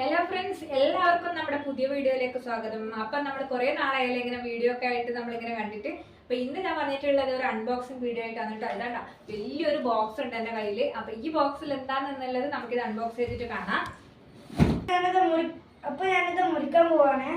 Hello friends എല്ലാവർക്കും നമ്മുടെ പുതിയ വീഡിയോയിലേക്ക് സ്വാഗതം. അപ്പം നമ്മൾ കുറേ നാളായാലും ഇങ്ങനെ വീഡിയോ ഒക്കെ ആയിട്ട് നമ്മളിങ്ങനെ കണ്ടിട്ട്. അപ്പൊ ഇന്ന് ഞാൻ വന്നിട്ടുള്ളത് ഒരു അൺബോക്സിംഗ് വീഡിയോ ആയിട്ടാണ് കേട്ടോ. ഇതാണ്ട വലിയൊരു ബോക്സ് ഉണ്ട് എന്റെ കയ്യിൽ അപ്പൊ ഈ ബോക്സിൽ എന്താണെന്നുള്ളത് നമുക്കിത് അൺബോക്സ് ചെയ്തിട്ട് കാണാം. അപ്പൊ ഞാനിത് മുറിക്കാൻ പോവാണേ.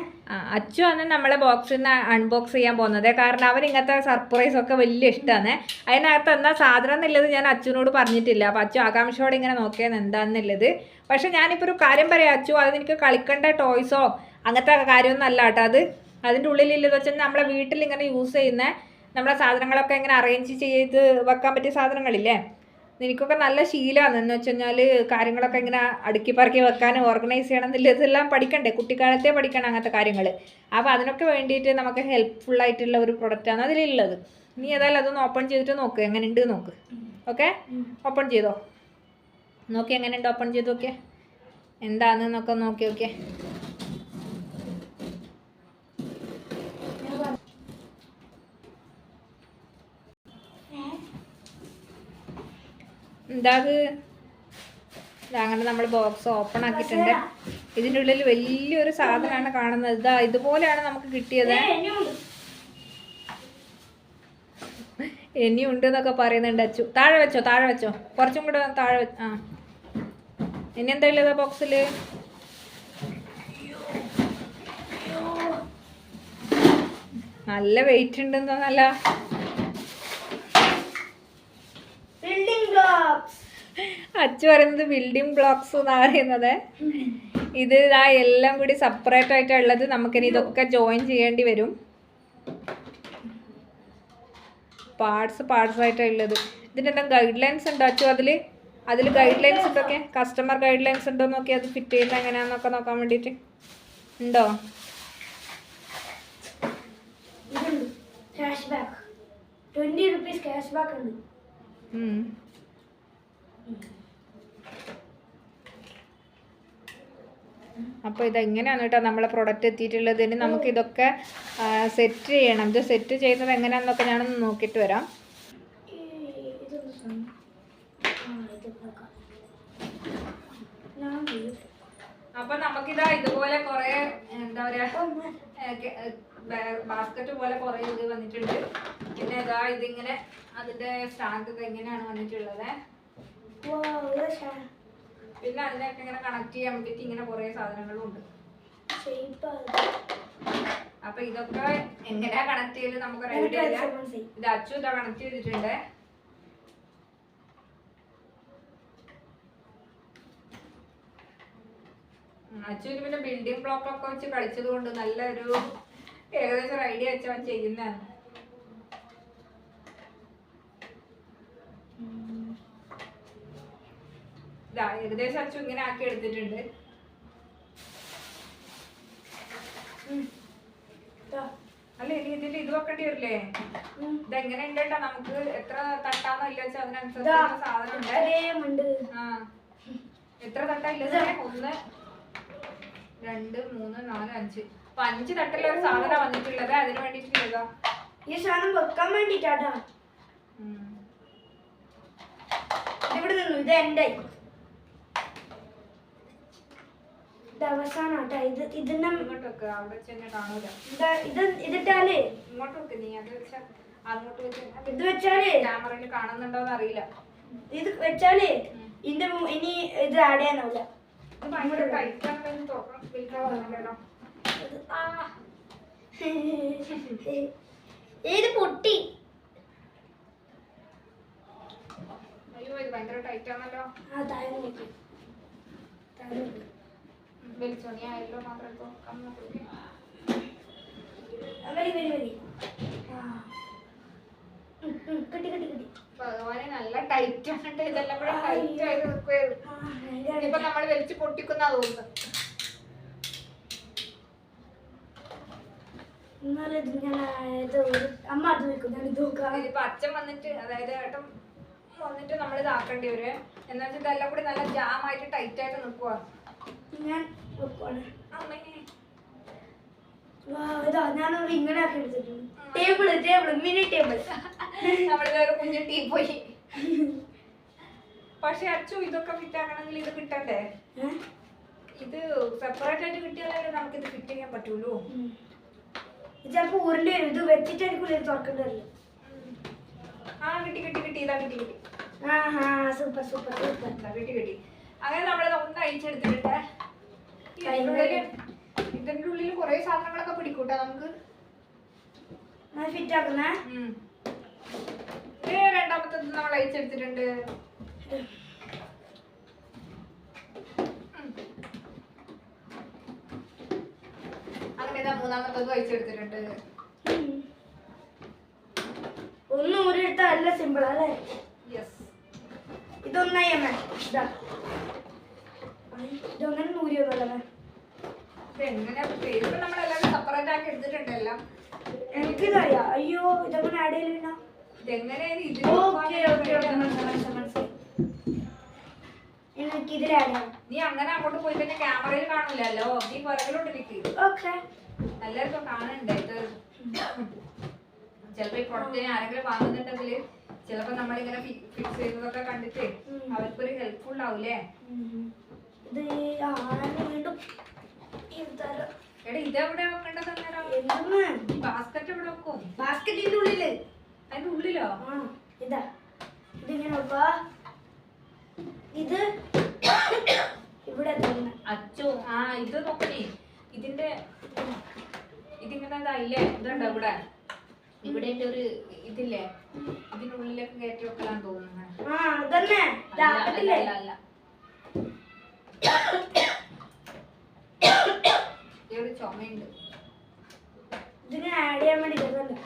അച്ചു ആണ് നമ്മളെ ബോക്സിൽ നിന്ന് അൺബോക്സ് ചെയ്യാൻ പോകുന്നത്. കാരണം അവൻ ഇങ്ങനത്തെ സർപ്രൈസ് ഒക്കെ വലിയ ഇഷ്ടമാണ് അതിനകത്ത് എന്താ സാധനം എന്നുള്ളത് ഞാൻ അച്ഛനോട് പറഞ്ഞിട്ടില്ല. അപ്പം അച്ചു ആകാംക്ഷയോടെ ഇങ്ങനെ നോക്കിയത് എന്താണെന്നുള്ളത്. പക്ഷെ ഞാനിപ്പോൾ ഒരു കാര്യം പറയാം അച്ചു അത് എനിക്ക് കളിക്കേണ്ട ടോയ്സോ അങ്ങനത്തെ കാര്യമൊന്നും അല്ല കേട്ടോ അത്. അതിന്റെ ഉള്ളിലില്ലെന്ന് വെച്ചാൽ നമ്മളെ വീട്ടിൽ ഇങ്ങനെ യൂസ് ചെയ്യുന്ന നമ്മളെ സാധനങ്ങളൊക്കെ ഇങ്ങനെ അറേഞ്ച് ചെയ്ത് വെക്കാൻ പറ്റിയ സാധനങ്ങളില്ലേ? എനിക്കൊക്കെ നല്ല ശീലമാണ്. എന്ന് വെച്ച് കഴിഞ്ഞാൽ കാര്യങ്ങളൊക്കെ ഇങ്ങനെ അടുക്കി പറക്കി വെക്കാൻ ഓർഗനൈസ് ചെയ്യണം എന്നുള്ളതെല്ലാം പഠിക്കണ്ടേ? കുട്ടിക്കാലത്തെ പഠിക്കണം അങ്ങനത്തെ കാര്യങ്ങൾ അപ്പോൾ അതിനൊക്കെ വേണ്ടിയിട്ട് നമുക്ക് ഹെൽപ്ഫുൾ ആയിട്ടുള്ള ഒരു പ്രൊഡക്റ്റാണ് അതിലുള്ളത്. നീ ഏതായാലും അതൊന്ന് ഓപ്പൺ ചെയ്തിട്ട് നോക്ക്. എങ്ങനെയുണ്ട് നോക്ക്. ഓക്കെ ഓപ്പൺ ചെയ്തോ? നോക്കി എങ്ങനെയുണ്ട്? ഓപ്പൺ ചെയ്ത് നോക്കിയേ എന്താണെന്നൊക്കെ നോക്കി നോക്കിയേ എന്താ അത്? ദാ അങ്ങനെ നമ്മൾ ബോക്സ് ഓപ്പൺ ആക്കിയിട്ടുണ്ട്. ഇതിന്റെ ഉള്ളിൽ വലിയൊരു സാധനമാണ് കാണുന്നത്. ഇതാ ഇതുപോലെയാണ് നമുക്ക് കിട്ടിയത്. ഇനിയുണ്ട് എന്നൊക്കെ പറയുന്നുണ്ട് അച്ചു. താഴെ വെച്ചോ താഴെ വെച്ചോ. കുറച്ചും കൂടെ താഴെ ആ. ഇനി എന്താ ഉള്ളത് ബോക്സിൽ നല്ല വെയിറ്റ് ഉണ്ടെന്ന് നല്ല ബിൽഡിംഗ് ബ്ലോക്സ് അച്ചു പറയുന്നത് ബിൽഡിംഗ് ബ്ലോക്സ് എന്നാ പറയുന്നത്. ഇത് ഇതാ എല്ലാം കൂടി സെപ്പറേറ്റ് ആയിട്ടുള്ളത് നമുക്കിനി ഇതൊക്കെ ജോയിൻ ചെയ്യേണ്ടി വരും. പാർട്സ് പാർട്സ് ആയിട്ടുള്ളത് ഇതിന്റെ എന്താ ഗൈഡ് ലൈൻസ് ഉണ്ടോ അച്ചു അതിൽ അതിൽ ഗൈഡ് ലൈൻസ് ഉണ്ടൊക്കെ കസ്റ്റമർ ഗൈഡ് ലൈൻസ് ഉണ്ടോ നോക്കി അത് ഫിറ്റ് ചെയ്യുന്നത് എങ്ങനെയാണെന്നൊക്കെ നോക്കാൻ വേണ്ടിയിട്ട് ഉണ്ടോ? അപ്പൊ cash back twenty rupees cash back ഉണ്ട്. ഉം. അപ്പോൾ ഇതെങ്ങനെയാണ് കേട്ടോ നമ്മളെ പ്രൊഡക്റ്റ് എത്തിയിട്ടുള്ളത്? ഇനി നമുക്ക് ഇതൊക്കെ സെറ്റ് ചെയ്യണം. ഇത് സെറ്റ് ചെയ്യുന്നത് എങ്ങനെയാണെന്നൊക്കെ ഞാനൊന്ന് നോക്കിയിട്ട് വരാം ഈ ഇതൊന്ന് സ- ആ, ഇത് നോക്കാം. ഞാൻ ചെയ്യും. അപ്പോൾ നമുക്കിതാ ഇതുപോലെ കുറേ എന്താ പറയുക ബാസ്ക്കറ്റ് പോലെ കുറേ ഇത് വന്നിട്ടുണ്ട്. പിന്നെ ഇതാ ഇതിങ്ങനെ അതിന്റെ സ്റ്റാൻഡ് ഇത് എങ്ങനെയാണ് വന്നിട്ടുള്ളത്? പിന്നെ അതിനൊക്കെ ഇങ്ങനെ കണക്ട് ചെയ്യാൻ വേണ്ടിയിട്ട് ഇങ്ങനെ കുറേ സാധനങ്ങളും ഉണ്ട്. അപ്പൊ ഇതൊക്കെ എങ്ങനെയാ കണക്ട് ചെയ്ത് നമുക്ക് ഇത് അച്ചു ഇതാ കണക്ട് ചെയ്തിട്ടുണ്ട്. ഉം, അച്ചുവിന് പിന്നെ ബിൽഡിംഗ് ബ്ലോക്ക് ഒക്കെ വെച്ച് കളിച്ചത് കൊണ്ട് നല്ലൊരു ഏകദേശം ഒരു ഐഡിയ വെച്ച് അവൻ ചെയ്യുന്നതാണ്. ഇതാ ഏകദേശം അച്ചു ഇങ്ങനെ ആക്കി എടുത്തിട്ടുണ്ട്. അല്ല ഇനി ഇതിൽ ഇത് വെക്കേണ്ടി വരില്ലേ? ഇത് ഇതെങ്ങനെ ഉണ്ട് കേട്ടോ നമുക്ക് എത്ര തട്ടാന്നോ ഇല്ല വെച്ചാൽ ദാ. അതിനനുസരിച്ച് സാധനം ഉണ്ട്. ആ. എത്ര തട്ടാ ഇല്ല ഒന്ന് രണ്ട് മൂന്ന് നാല് അഞ്ച്. അപ്പൊ അഞ്ച് തട്ടുള്ള ഒരു സാധനം വന്നിട്ടുള്ളത്. അതിന് വേണ്ടിട്ടുള്ളതാ ഈ സാധനം വെക്കാൻ വേണ്ടിട്ടാട്ടാ. ഇവിടെ നിന്നു. ഇത് എന്റെ ഇത് അവസാനാട്ടാ. ഇത് ഇതിന്റെ ഇങ്ങോട്ട് വെക്ക്. അവിടെ വെച്ച് കാണൂല. ഇത് ഇതിട്ടാലേ. ഇങ്ങോട്ട് വെക്ക് നീ. അത് വെച്ച അങ്ങോട്ട് വെച്ച് ഇത് വെച്ചാലേ. ക്യാമറയിൽ കാണുന്നുണ്ടോന്ന് അറിയില്ല. ഇത് വെച്ചാലേ ഇതിന്റെ ഇനി ഇത് ആഡ് ചെയ്യാനാവില്ല ഇത്. ഏത് പൊട്ടി? അയ്യോ ഇത് ഭയങ്കര ടൈറ്റ് ആണല്ലോ നീ ആയല്ലോ മാത്രം വരി ആ ഉം, ഉം, കിട്ടി കിട്ടി കിട്ടി. ഭഗവാനെ നല്ല ടൈറ്റ് ആണ് ഇതെല്ലാം കൂടെ ടൈറ്റ് ആയിട്ട് നിൽക്കുവായിരുന്നു ഇപ്പൊ. നമ്മൾ വലിച്ചു പൊട്ടിക്കുന്ന തോന്നുന്നു ഇതിപ്പോ അച്ഛൻ വന്നിട്ട് അതായത് ഏട്ടൻ വന്നിട്ട് നമ്മൾ ഇതാക്കേണ്ടി വരും. എന്ന് വെച്ചാൽ ഇതെല്ലാം കൂടി നല്ല ജാം ആയിട്ട് ടൈറ്റ് ആയിട്ട് നിൽക്കുക ഞാൻ അമ്മേ. ഇതാ ഞാനൊരു ഇങ്ങനെ ആക്കി എടുത്തിട്ടുണ്ട്. ടേബിൾ ടേബിൾ മിനി ടേബിൾ നമ്മളിതൊരു കുഞ്ഞു ടീ പോയി. പക്ഷെ അച്ചു ഇതൊക്കെ ഫിറ്റ് ആക്കണമെങ്കിൽ ഇത് കിട്ടണ്ടേ? ഇത് സെപ്പറേറ്റ് ആയിട്ട് കിട്ടിയാലേ നമുക്ക് ഇത് ഫിറ്റ് ചെയ്യാൻ പറ്റുള്ളൂ. ചിലപ്പോ ഊരിന്റെ വരും. ഇത് വെച്ചിട്ടായിരിക്കും ഇത് തുറക്കണ്ടല്ലോ വരില്ല ആ കിട്ടി കിട്ടി കിട്ടി. ഇതാ കിട്ടി കിട്ടി. സൂപ്പർ സൂപ്പർ സൂപ്പർ കിട്ടി കിട്ടി. അങ്ങനെ നമ്മൾ ഒന്ന് അഴിച്ചെടുത്തിട്ട് ഇതിന്റെ ഉള്ളിൽ കുറെ സാധനങ്ങളൊക്കെ പിടിക്കൂട്ടാ നമുക്ക് ഫിറ്റ് ആക്കുന്നേ രണ്ടാമത്തത് നമ്മൾ അയച്ചെടുത്തിട്ടുണ്ട്. അങ്ങനെ ഇതാ മൂന്നാമത്തതും അഴിച്ചെടുത്തിട്ടുണ്ട് ഒന്ന് ഊരിയെടുത്താൽ നല്ല സിമ്പിൾ അല്ലേ യെസ് ഇതൊന്നായി അമ്മ ഇതാ. ഇതൊന്നും ഊരിയൊന്നുമല്ലേ ഇതെങ്ങനെ പേരുമ്പോ നമ്മളെല്ലാം സെപ്പറേറ്റ് ആക്കി എടുത്തിട്ടുണ്ട് എല്ലാം എനിക്കിതറിയാം. അയ്യോ ഇതങ്ങനെ ആഡ് ചെയ്യില്ല ഇതെങ്ങനെയാണ് ഇത് ഓക്കെ ഓക്കെ ഓക്കെ മനസ്സിലായി മനസ്സിലായി. മനസ്സിലായി എനിക്ക് ഇതിൽ ആഡ് ചെയ്യാം. നീ അങ്ങനെ അങ്ങോട്ട് പോയി പിന്നെ ക്യാമറയിൽ കാണില്ലല്ലോ നീ പുറകിലോട്ട് നിൽക്ക് ഓക്കെ. എല്ലാവർക്കും കാണണ്ടേ ഇത് ചിലപ്പോ ഈ പ്രൊഡക്റ്റിനെ ആരെങ്കിലും വാങ്ങുന്നുണ്ടെങ്കിൽ ചിലപ്പോ നമ്മളിങ്ങനെ ഫിക്സ് ചെയ്തതൊക്കെ കണ്ടിട്ട്. അവർക്കൊരു ഹെൽപ്ഫുൾ ആവൂലേ ഇത് വീണ്ടും. എടാ ഇതെവിടെ വെക്കേണ്ടത് അന്നേരം? ഈ ബാസ്ക്കറ്റ് എവിടെ വെക്കും? ബാസ്ക്കറ്റിന്റെ ഉള്ളിൽ. അതിന്റെ ഉള്ളിലോ? ആ ഇതാ. ഇതിങ്ങനെ വെക്കുക ഇത് ഇവിടെ അച്ചോ ആ ഇത് നോക്കണേ. ഇതിന്റെ ഇതിങ്ങനെ ഇതായില്ലേ? ഇതുണ്ടോ ഇവിടെ? ഇവിടെ ഒരു ഇതില്ലേ? ഇതിനുള്ളിലൊക്കെ കയറ്റി വെക്കലാന്ന് തോന്നുന്നു ആ അതന്നെ അല്ല, ഇതാക്കത്തില്ലേ അല്ല, അല്ല. ഇവിടെ ചുമയുണ്ട് ഇതിങ്ങനെ ആഡ് ചെയ്യാൻ വേണ്ടി ഇതല്ലേ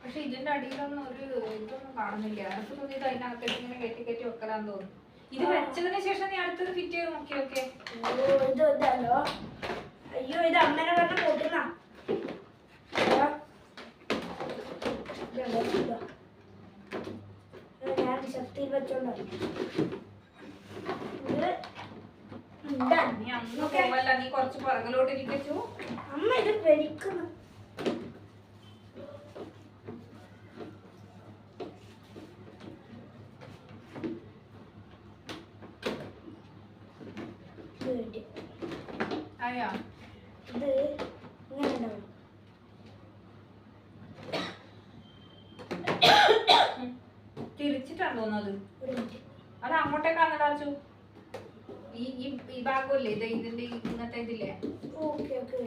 പക്ഷെ ഇതിന്റെ അടിയിലൊന്നും ഒരു ഇതൊന്നും കാണുന്നില്ല. എനിക്ക് തോന്നിയത് അതിനകത്തേക്ക് ഇങ്ങനെ കെട്ടി കെട്ടി വെക്കലാന്ന് തോന്നുന്നു. ഇത് വെച്ചതിന് ശേഷം നീ അടുത്തത് ഫിറ്റ് ചെയ്ത് നോക്കി ഓക്കെ ഓ ഇത് ഇതല്ലോ അയ്യോ ഇത് അമ്മനെ പറഞ്ഞ പൊട്ടുന്ന ഞാൻ ശക്തിയിൽ വെച്ചോണ്ട്. നീ അങ്ങ് പോവല്ല. നീ കുറച്ച് പുറകിലോട്ട് ഇരിക്കച്ചു അമ്മ ഇത് വലിക്കുന്നു ഇത് കിട്ടി. അയ്യാ ഇത് ഇങ്ങനെ ഉണ്ടാവും തിരിച്ചിട്ടാണ് തോന്നുന്നത് അത്. അങ്ങോട്ടേക്കാണ് കാണിച്ചു ഈ ഈ ഈ ഭാഗമല്ലേ? ഇത് ഇതിന്റെ ഇന്നത്തെ ഇതില്ലേ? ഓക്കെ ഓക്കെ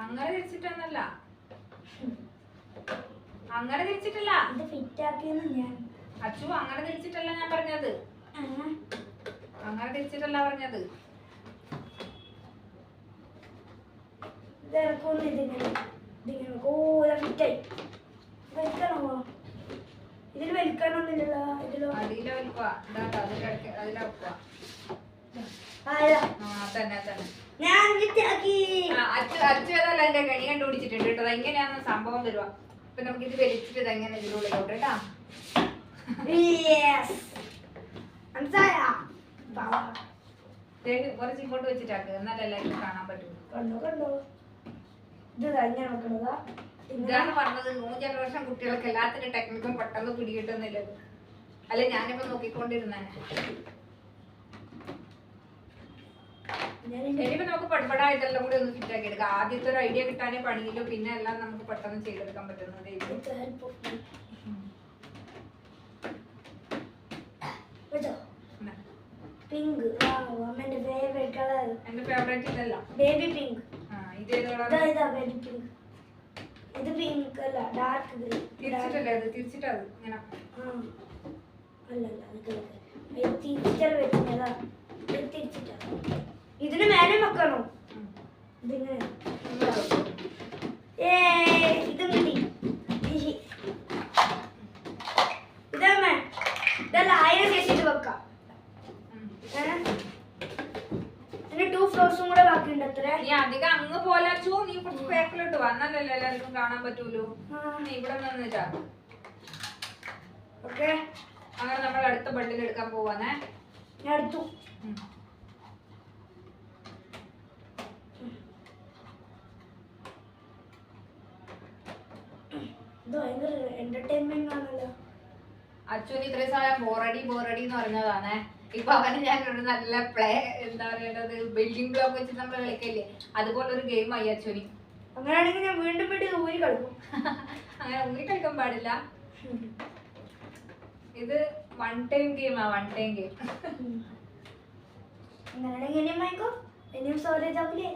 അങ്ങനെ തിരിച്ചിട്ടൊന്നല്ല. അങ്ങനെ തിരിച്ചിട്ടല്ല. ഇത് ഫിറ്റ് ആക്കിയെന്ന് ഞാൻ അച്ചു അങ്ങനെ തിരിച്ചിട്ടല്ല ഞാൻ പറഞ്ഞത്. അങ്ങനെ തിരിച്ചിട്ടല്ല പറഞ്ഞത്. ഇതിൽ വലിക്കണമെന്നില്ലല്ലോ ഇതിലോ അടിയിലെ വലിക്കുക ഇതാട്ടോ അതിന്റെ കണി കണ്ടുപിടിച്ചിട്ടുണ്ട് കേട്ടോ. എങ്ങനെയാന്ന് സംഭവം തരുക അപ്പൊ നമുക്ക് ഇത് വലിച്ചിട്ട് ഇതെങ്ങനെ ഇതിലുള്ളിലോട്ട് കേട്ടാ മനസ്സിലായാ? കുറച്ച് ഇങ്ങോട്ട് വെച്ചിട്ടാക്ക്. എന്നാലേ എല്ലാവർക്കും കാണാൻ പറ്റുള്ളൂ കണ്ടോ കണ്ടോ? ഇത് ദാ ഇങ്ങനെ വെക്കണതാ ഇതാണ് പറഞ്ഞത് ന്യൂ ജനറേഷൻ കുട്ടികൾക്ക് എല്ലാത്തിനും ടെക്നിക്കും പെട്ടെന്ന് പിടികിട്ടുന്നില്ല. അല്ലെ ഞാനിപ്പോ നോക്കിക്കൊണ്ടിരുന്നേ. ഇനിയിപ്പോ നമുക്ക് പടപടാ ഇതെല്ലാം കൂടി ഒന്ന് ഫിറ്റ് ആക്കി എടുക്കാം. ആദ്യത്തെ ഒരു ഐഡിയ കിട്ടാനേ പണിയില്ലോ പിന്നെ എല്ലാം നമുക്ക് പെട്ടെന്ന് ചെയ്തെടുക്കാൻ പറ്റുന്നത് ഇത് ഇത് help of me. വെച്ചോ എന്നാ. പിങ്ക് അമ്മന്റെ ഫേവറേറ്റ് കളർ എന്റെ ഫേവറേറ്റ് ഇതല്ല ബേബി പിങ്ക് ആ ഇതേ കളർ ഇതാ ബേബി പിങ്ക് ഇത് പിങ്ക് അല്ല ഡാർക്ക് ഗ്രീൻ തിരിച്ചിട്ടല്ലേ അത്? തിരിച്ചിട്ടത് ഇങ്ങനെ. അല്ല അല്ല ഇത് ഇത് തിരിച്ചൽ വെച്ചതാ ഇത് തിരിച്ചിട്ടാ. ഇതിന് മേലെ വെക്കണോ. ഇതിങ്ങനെ. ഏ ഇത് മതി ഇഹി. ഇതമ്മേ ഇതല്ല ആയിരം ശേഷം ഇത് വെക്കാം ഉം. ഫ്ലോർസും കൂടെ ബാക്കിയുണ്ട് അത്ര? നീ അധികം അങ്ങ് പോലെ ചൂ നീ കുറച്ച് പേക്കലോട്ട് വന്നല്ലോ എല്ലാവർക്കും കാണാൻ പറ്റൂലോ? നീ ഇവിടെ നിന്നിട്ടാ ഓക്കെ. അങ്ങനെ നമ്മൾ അടുത്ത ബണ്ടിൽ എടുക്കാൻ പോവാനേ ഞാൻ എടുത്തു. എന്റർടൈൻമെന്റ് ആണല്ലോ. അച്ഛന് ഇത്രയും സമയം ബോറടി ബോറടി എന്ന് പറഞ്ഞതാണേ ഇപ്പൊ അവന് ഞാൻ ഒരു നല്ല പ്ലേ എന്താ പറയേണ്ടത് ബിൽഡിംഗ് ബ്ലോക്ക് വെച്ച് നമ്മൾ കളിക്കല്ലേ? അതുപോലെ ഒരു ഗെയിം ആയി അച്ഛനി അങ്ങനെയാണെങ്കിൽ ഞാൻ വീണ്ടും വീണ്ടും ഊരി കളിക്കും. അങ്ങനെ ഊരി കളിക്കാൻ പാടില്ല. ഇത് വൺ ടൈം ഗെയിമാ വൺ ടൈം ഗെയിം അങ്ങനെയാണെങ്കിൽ ഇനിയും ആവില്ലേ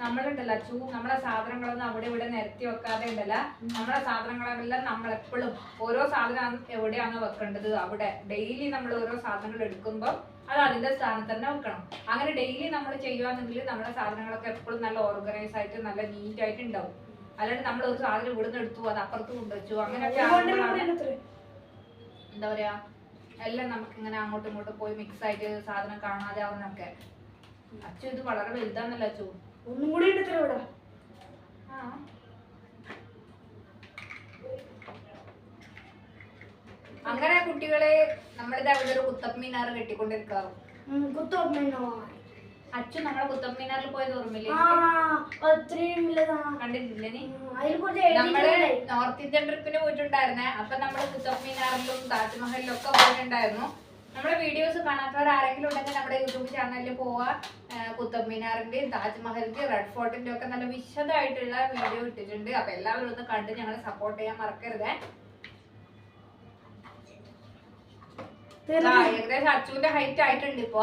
നമ്മളുണ്ടല്ലോ ചൂ നമ്മളെ സാധനങ്ങളൊന്നും അവിടെ ഇവിടെ നിരത്തി വെക്കാതെ ഉണ്ടല്ലോ. നമ്മളെ സാധനങ്ങളെല്ലാം നമ്മൾ എപ്പോഴും ഓരോ സാധനം എവിടെയാണോ വെക്കേണ്ടത്? അവിടെ. ഡെയിലി നമ്മൾ ഓരോ സാധനങ്ങൾ എടുക്കുമ്പോൾ അത് അതിന്റെ സ്ഥാനത്ത് തന്നെ വെക്കണം. അങ്ങനെ ഡെയിലി നമ്മൾ ചെയ്യുകയാണെങ്കിൽ നമ്മുടെ സാധനങ്ങളൊക്കെ എപ്പോഴും നല്ല ഓർഗനൈസ് ആയിട്ട് നല്ല നീറ്റ് ആയിട്ട് ഉണ്ടാവും. അല്ലാണ്ട് നമ്മൾ ഒരു സാധനം ഇവിടുന്ന് എടുത്തു അത് അപ്പുറത്ത് കൊണ്ടുവച്ചു അങ്ങനെയൊക്കെ ആകുമ്പോഴാണ് എന്താ പറയാ എല്ലാം നമുക്ക് ഇങ്ങനെ അങ്ങോട്ടും ഇങ്ങോട്ടും പോയി മിക്സ് ആയിട്ട് സാധനം കാണാതെ ആവുന്നൊക്കെ അച്ചു ഇത് വളരെ വലുതാന്നല്ലോ അച്ചു. ഒന്നും കൂടി ഉണ്ട് ഇത്ര ഇവിടെ. അങ്ങനെ കുട്ടികളെ നമ്മളിത് അവിടെ ഒരു കുത്തബ് മീനാർ കെട്ടിക്കൊണ്ടിരിക്കാറും കുത്തോർമ്മോ അച്ഛൻ നമ്മളെ കുത്തബ് മീനാറിൽ പോയത് ഓർമ്മയില്ലേ? കണ്ടിട്ടില്ലേ നീ? നമ്മൾ. നോർത്ത് ഇന്ത്യൻ ട്രിപ്പിന് പോയിട്ടുണ്ടായിരുന്നേ. അപ്പൊ നമ്മൾ കുത്തബ് മീനാറിലും താജ്മഹലിലും ഒക്കെ പോയിട്ടുണ്ടായിരുന്നു. നമ്മുടെ വീഡിയോസ് കാണാത്തവർ ആരെങ്കിലും ഉണ്ടെങ്കിൽ നമ്മുടെ യൂട്യൂബ് ചാനലിൽ പോവാ. ഏർ കുത്തബ് മിനാറിന്റെയും താജ്മഹലിന്റെയും റെഡ് ഫോർട്ടിന്റെ ഒക്കെ നല്ല വിശദമായിട്ടുള്ള വീഡിയോ ഇട്ടിട്ടുണ്ട്. അപ്പൊ എല്ലാവരും ഒന്ന് കണ്ട് ഞങ്ങളെ സപ്പോർട്ട് ചെയ്യാൻ മറക്കരുത്. ഏകദേശം അച്ചുവിന്റെ ഹൈറ്റ് ആയിട്ടുണ്ട് ഇപ്പൊ.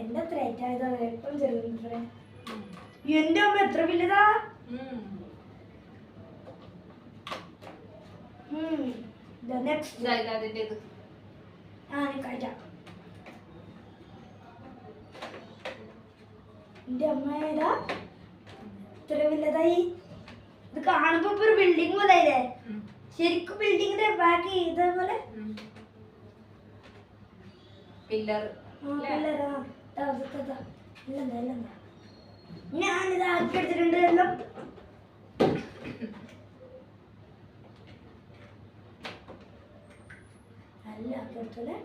എന്റെ അത്ര ആയിട്ടായത് എപ്പോഴും ചെറുത് എന്റെ അമ്മ എത്ര വലുതാ. നെക്സ്റ്റ് അതിന്റെ ഇത് ആ നീ കഴിക്കാം. എന്റെ അമ്മ ഏതാ? ഇത്ര വലുതായി. ഇത് കാണുമ്പോ ഇപ്പൊ ഒരു ബിൽഡിംഗ് പോലെ ഇല്ലേ. ശരിക്കും ബിൽഡിങ്ങിന്റെ ബാക്കി ഇതേപോലെ. പില്ലർ. ഞാനിത് ആക്കി എടുത്തിട്ടുണ്ട് എല്ലാം ആക്കി എടുത്തല്ലേ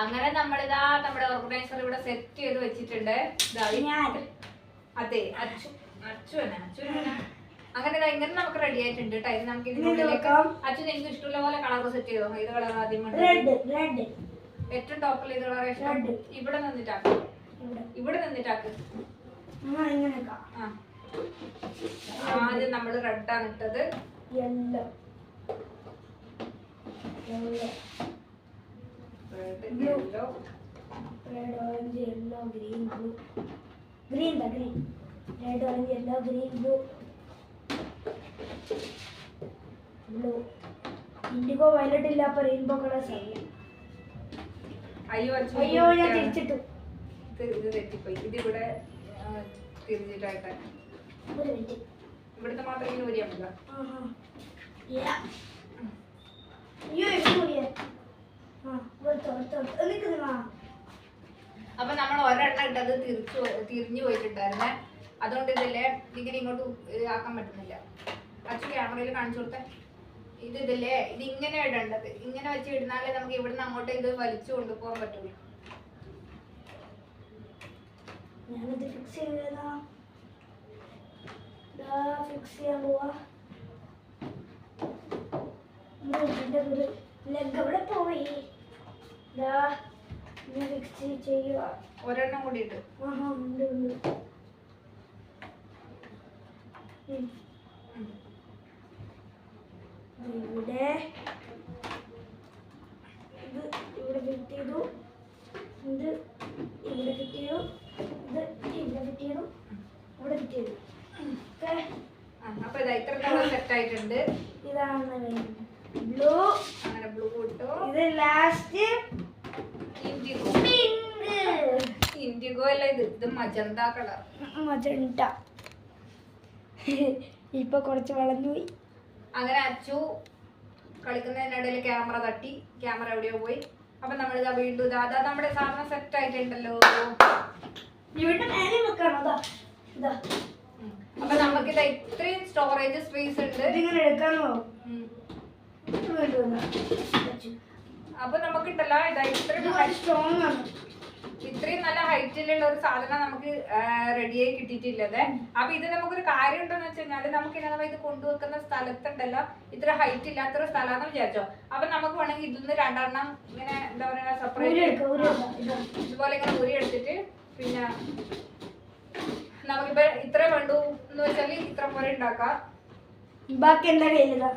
അങ്ങനെ നമ്മളിതാ നമ്മുടെ ഓർഗനൈസർ ഇവിടെ സെറ്റ് ചെയ്ത് വെച്ചിട്ടുണ്ട്. അതെ അച്ചു അച്ചു അച്ചു അങ്ങനെ ഇങ്ങനെ നമുക്ക് റെഡി ആയിട്ടുണ്ട് കേട്ടോ ഇത് നമുക്ക് ഇതിനുള്ളിലേക്ക് അച്ഛൻ എനിക്ക് ഇഷ്ടമുള്ള പോലെ കളർ സെറ്റ് ചെയ്തോ? ഏത് കളർ ആദ്യം ഏറ്റവും ടോപ്പിൽ ഏത് കളർ. ഇവിടെ നിന്നിട്ടാക്ക്. ഇവിടെ നിന്നിട്ടാക്ക്. ആദ്യം നമ്മൾ റെഡാണ് ഇട്ടത് yellow yellow red. Yellow orange yellow green blue green the green red orange yellow green blue blue indigo violet ഇല്ല അപ്പൊ റെയിൻബോ കളേഴ്സ് ആയി അയ്യോ അയ്യോ ഞാൻ തിരിച്ചിട്ടു ഇത് തെറ്റിപ്പോയി ഇത് മിനിറ്റ്. ഇവിടുത്തെ മാത്രം ഇങ്ങനെ ഊരിയാൽ മതി അപ്പൊ നമ്മൾ ഒരെണ്ണം ഇട്ടത് തിരിച്ചു തിരിഞ്ഞു പോയിട്ടുണ്ടായിരുന്നേ. അതുകൊണ്ട് ഇതില്ലേ ഇങ്ങനെ ഇങ്ങോട്ട് ആക്കാൻ പറ്റുന്നില്ല. അച്ഛൻ ക്യാമറയിൽ കാണിച്ചു കൊടുത്തേ. ഇത് ഇതില്ലേ ഇത് ഇങ്ങനെ ഇടേണ്ടത്. ഇങ്ങനെ വെച്ച് ഇടുന്നാലേ നമുക്ക് ഇവിടുന്ന് അങ്ങോട്ട് ഇത് വലിച്ചു കൊണ്ടുപോകാൻ പറ്റുള്ളൂ. ഞാനിത് ഫിക്സ് ചെയ്തതാ. ഫിക്സ് ചെയ്യാൻ പോവാ. ഇതിന്റെ ഒരു ലെഗ് അവിടെ പോയി. ദാ ഞാൻ ഫിക്സ് ചെയ്യുക ഒരെണ്ണം കൂടി ഇട്ട് ആഹാ ഉണ്ട് ഉണ്ട് ഉം. ഉം. ഇവിടെ ഇത് ഇവിടെ ഫിറ്റ് ചെയ്തു ഇത് ഇവിടെ ഫിറ്റ് ചെയ്തു ഇത് ഇവിടെ ഫിറ്റ് ചെയ്തു ഇവിടെ ഫിറ്റ് ചെയ്തു ഓക്കെ ആ, അപ്പൊ ഇതാ ഇത്ര കളർ സെറ്റ് ആയിട്ടുണ്ട് ഇതാണ് ബ്ലൂ അങ്ങനെ ബ്ലൂ ഇട്ടു ഇത് ലാസ്റ്റ് ഇൻഡിഗോ പിങ്ക് ഇൻഡിഗോ അല്ല ഇത് ഇത് മജന്ത കളർ മജണ്ട ഇപ്പൊ കുറച്ച് വളഞ്ഞുപോയി അങ്ങനെ അച്ചു കളിക്കുന്നതിനിടയിൽ ക്യാമറ തട്ടി ക്യാമറ എവിടെയോ പോയി. അപ്പൊ നമ്മളിതാ വീണ്ടും ഇതാ അതാ നമ്മുടെ സാധനം സെറ്റ് ആയിട്ടുണ്ടല്ലോ. അപ്പൊ നമുക്ക് ഇതാ. ഇത്രയും സ്റ്റോറേജ് സ്പേസ് ഉണ്ട്. എടുക്കാനോ. അപ്പൊ നമുക്കിട്ടല്ലോ ഇതാ ഇത്രയും സ്ട്രോങ് ആണ്. ഇത്രയും നല്ല ഹൈറ്റിലുള്ള ഒരു സാധനം നമുക്ക് റെഡിയായി കിട്ടിയിട്ടില്ലത്. അപ്പൊ ഇത് നമുക്കൊരു കാര്യം ഉണ്ടെന്ന് വെച്ച് നമുക്ക് ഇതിനകം ഇത് കൊണ്ടുവെക്കുന്ന സ്ഥലത്തുണ്ടല്ലോ ഇത്ര ഹൈറ്റ് ഇല്ലാത്തൊരു സ്ഥലമാണെന്ന് വിചാരിച്ചോ. അപ്പൊ നമുക്ക് വേണമെങ്കിൽ ഇതിന്ന് രണ്ടെണ്ണം ഇങ്ങനെ എന്താ പറയാ സെപ്പറേറ്റ് ഇതുപോലെ ഇങ്ങനെ ഊരി എടുത്തിട്ട് പിന്നെ നമുക്കിപ്പോ ഇത്ര വേണ്ടു എന്ന് വെച്ചാൽ ഇത്ര പോലെ ഉണ്ടാക്കാം. ബാക്കി എന്താ കയ്യിലിതാ?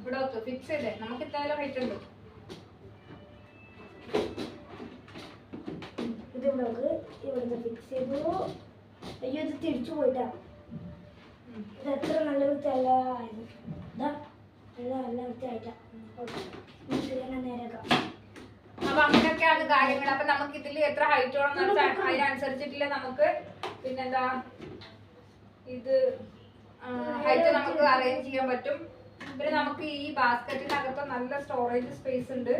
ഇവിടെ ഫിക്സ് ചെയ്തേ. നമുക്ക് ഇത്രയും ഹൈറ്റ് ഉണ്ട്. വെക്ക്. ഇവിടുന്ന് ഫിക്സ് ചെയ്തു. അയ്യോ ഇത് തിരിച്ചു പോയിട്ടാ. ഇത് എത്ര നല്ല വൃത്തിയല്ല ആയത് ഇതാ നല്ല വൃത്തിയായിട്ടാ. നേരാക്കാം അപ്പൊ അങ്ങനെയൊക്കെയാണ് കാര്യങ്ങൾ അപ്പൊ നമുക്ക് ഇതിൽ എത്ര ഹൈറ്റ് വേണം അതിനനുസരിച്ചിട്ടില്ല നമുക്ക്? പിന്നെന്താ? ഇത് ഹൈറ്റ് നമുക്ക് അറേഞ്ച് ചെയ്യാൻ പറ്റും. പിന്നെ നമുക്ക് ഈ ബാസ്ക്കറ്റിനകത്ത് നല്ല സ്റ്റോറേജ് സ്പേസ് ഉണ്ട്.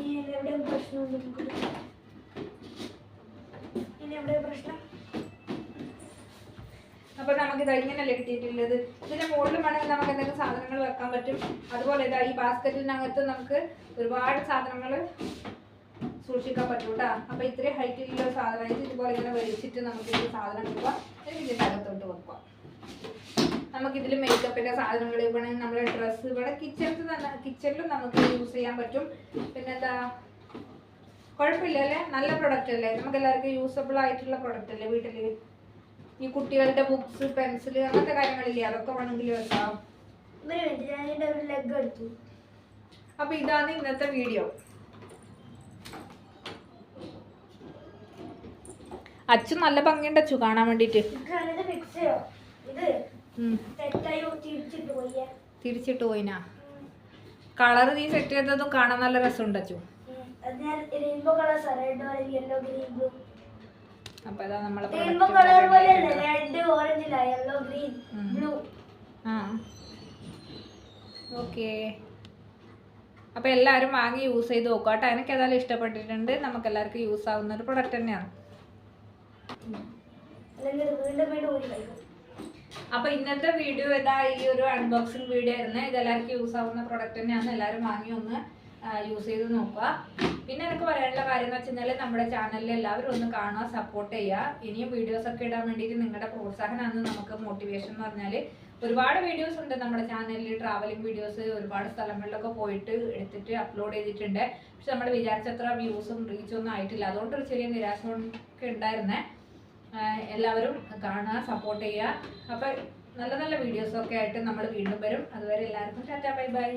ഇനി എവിടെയും പ്രശ്നമുണ്ട് ഇനി എവിടെ പ്രശ്നം? അപ്പൊ നമുക്ക് ഇത് ഇങ്ങനെയല്ലേ കിട്ടിയിട്ടുള്ളത്. ഇതിന്റെ മുകളിൽ വേണമെങ്കിൽ നമുക്ക് എന്തെങ്കിലും സാധനങ്ങൾ വെക്കാൻ പറ്റും. അതുപോലെ ഇതാ ഈ ബാസ്ക്കറ്റിനകത്ത് നമുക്ക് ഒരുപാട് സാധനങ്ങൾ സൂക്ഷിക്കാൻ പറ്റും കേട്ടോ. അപ്പൊ ഇത്രയും ഹൈറ്റിലുള്ള സാധനം ഇത് ഇതുപോലെ ഇങ്ങനെ വലിച്ചിട്ട് നമുക്ക് ഈ സാധനം വെക്കുക ഇതിന്റെ അകത്തോട്ട് വെക്കുക. നമുക്ക് ഇതിൽ മേക്കപ്പിന്റെ സാധനങ്ങൾ ഇവിടെ നമ്മുടെ ഡ്രസ്സ് ഇവിടെ കിച്ചണിൽ തന്നെ കിച്ചണിലും നമുക്ക് യൂസ് ചെയ്യാൻ പറ്റും. പിന്നെന്താ കുഴപ്പമില്ല അല്ലേ നല്ല പ്രൊഡക്റ്റ് അല്ലേ? നമുക്ക് എല്ലാവർക്കും യൂസബിൾ ആയിട്ടുള്ള പ്രൊഡക്റ്റ് അല്ലേ വീട്ടിൽ? ഈ കുട്ടികളുടെ ബുക്സ് പെൻസിൽ അങ്ങനത്തെ കാര്യങ്ങളില്ലേ? അതൊക്കെ വേണമെങ്കിൽ വെക്കാം അപ്പൊ ഇതാണ് ഇന്നത്തെ വീഡിയോ അച്ഛൻ നല്ല ഭംഗിയുണ്ട് അച്ചു കാണാൻ വേണ്ടിട്ട് ഇത് ഫിക്സ് ചെയ്യോ ഇത് തെറ്റായി തിരിച്ചിട്ട് പോയേ തിരിച്ചിട്ട് പോയിനാ? കളർ നീ സെറ്റ് ചെയ്തതും കാണാൻ നല്ല രസമുണ്ട് അച്ചു. അപ്പൊ ഇതാ നമ്മളെ ആ. ഓക്കെ അപ്പോൾ എല്ലാവരും വാങ്ങി യൂസ് ചെയ്ത് നോക്കുക കേട്ടോ എനിക്ക് ഏതായാലും ഇഷ്ടപ്പെട്ടിട്ടുണ്ട്. നമുക്ക് എല്ലാവർക്കും യൂസ് ആവുന്ന ഒരു പ്രൊഡക്റ്റ് തന്നെയാണ്. വീണ്ടും വീണ്ടും അപ്പോൾ ഇന്നത്തെ വീഡിയോ ഇതാ ഈ ഒരു അൺബോക്സിങ് വീഡിയോ ആയിരുന്നു. ഇത് എല്ലാവർക്കും യൂസ് ആവുന്ന പ്രൊഡക്റ്റ് തന്നെയാണ് എല്ലാവരും വാങ്ങി ഒന്ന് യൂസ് ചെയ്ത് നോക്കുക. പിന്നെ എനിക്ക് പറയാനുള്ള കാര്യം എന്ന് വെച്ചാൽ നമ്മുടെ ചാനലിൽ എല്ലാവരും ഒന്ന് കാണുക സപ്പോർട്ട് ചെയ്യുക. ഇനിയും വീഡിയോസ് ഒക്കെ ഇടാൻ വേണ്ടിയിട്ട് നിങ്ങളുടെ പ്രോത്സാഹനമാണ് നമുക്ക് മോട്ടിവേഷൻ എന്ന് പറഞ്ഞാൽ ഒരുപാട് വീഡിയോസ് ഉണ്ട്. നമ്മുടെ ചാനലിൽ ട്രാവലിംഗ് വീഡിയോസ് ഒരുപാട് സ്ഥലങ്ങളിലൊക്കെ പോയിട്ട് എടുത്തിട്ട് അപ്ലോഡ് ചെയ്തിട്ടുണ്ട്. പക്ഷെ നമ്മൾ വിചാരിച്ചത്ര വ്യൂസും റീച്ചും ഒന്നും ആയിട്ടില്ല. അതുകൊണ്ട് ഒരു ചെറിയ നിരാശ ഉണ്ടായിരുന്നേ. എല്ലാവരും കാണുക സപ്പോർട്ട് ചെയ്യുക. അപ്പം നല്ല നല്ല വീഡിയോസൊക്കെ ആയിട്ട് നമ്മൾ വീണ്ടും വരും. അതുവരെ എല്ലാവർക്കും ടാറ്റാ ബൈ ബൈ.